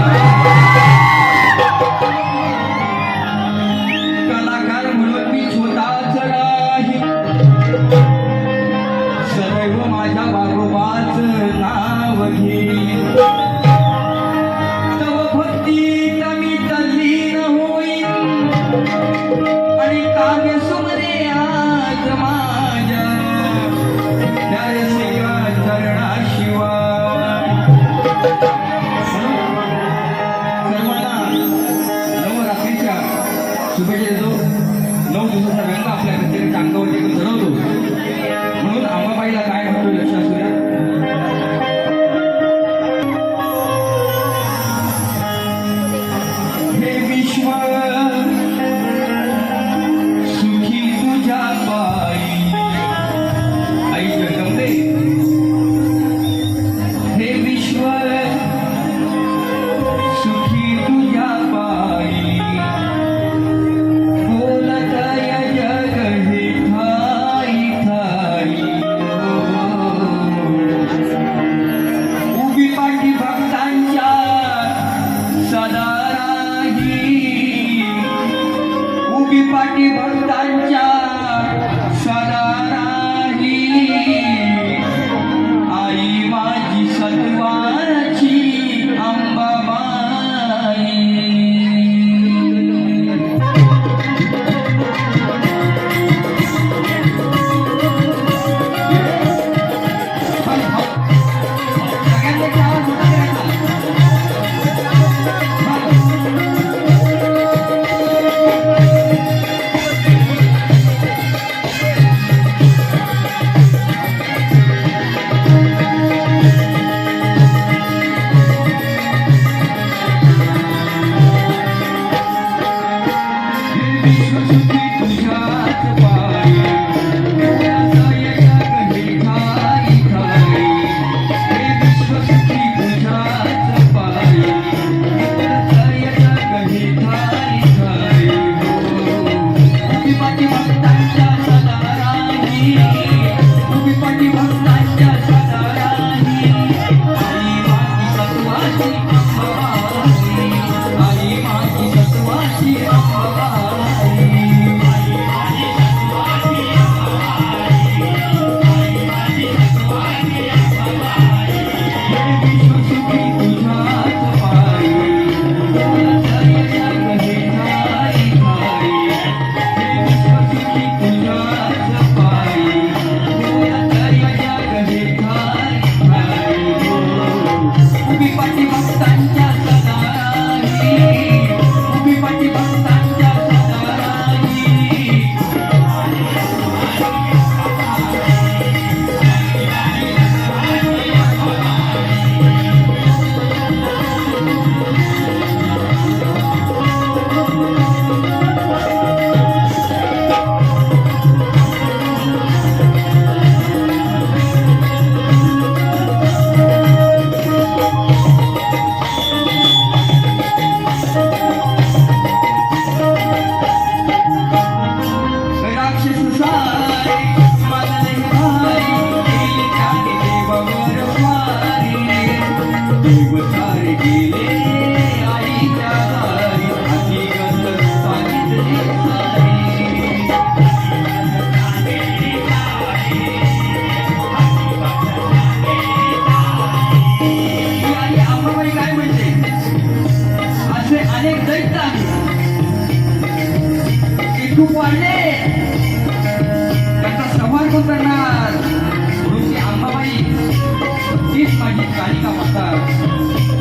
Amen. करून जाणार म्हणून ती आंबाबाई तीच माझी कालिका माता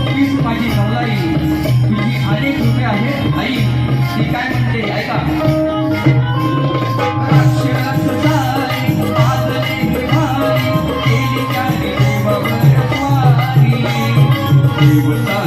तीच माझी नवलाई तुझी अनेक रुपये आहेत आई. ती काय म्हणते ऐका. He was.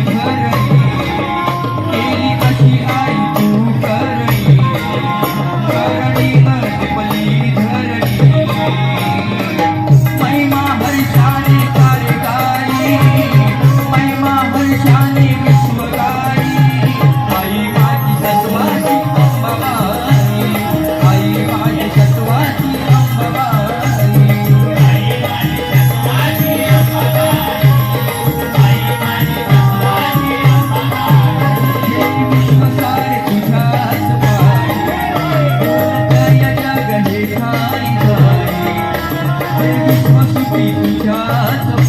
Thank you.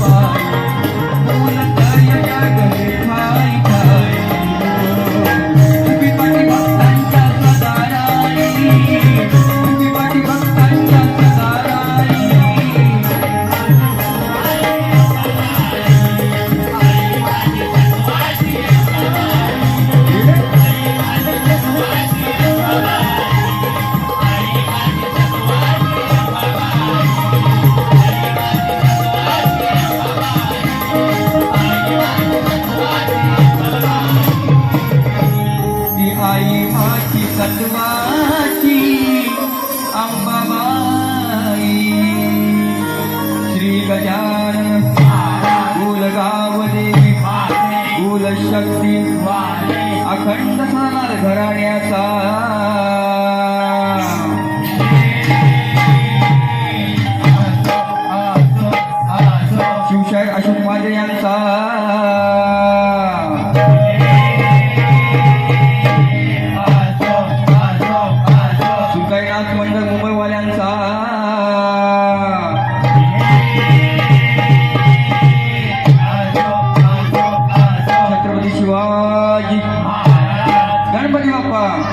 Ashok वाजे यांचा. सुकैनाथ मंडळ मुंबईवाल्यांचा. छत्रपती शिवाजी. गणपती बाप्पा.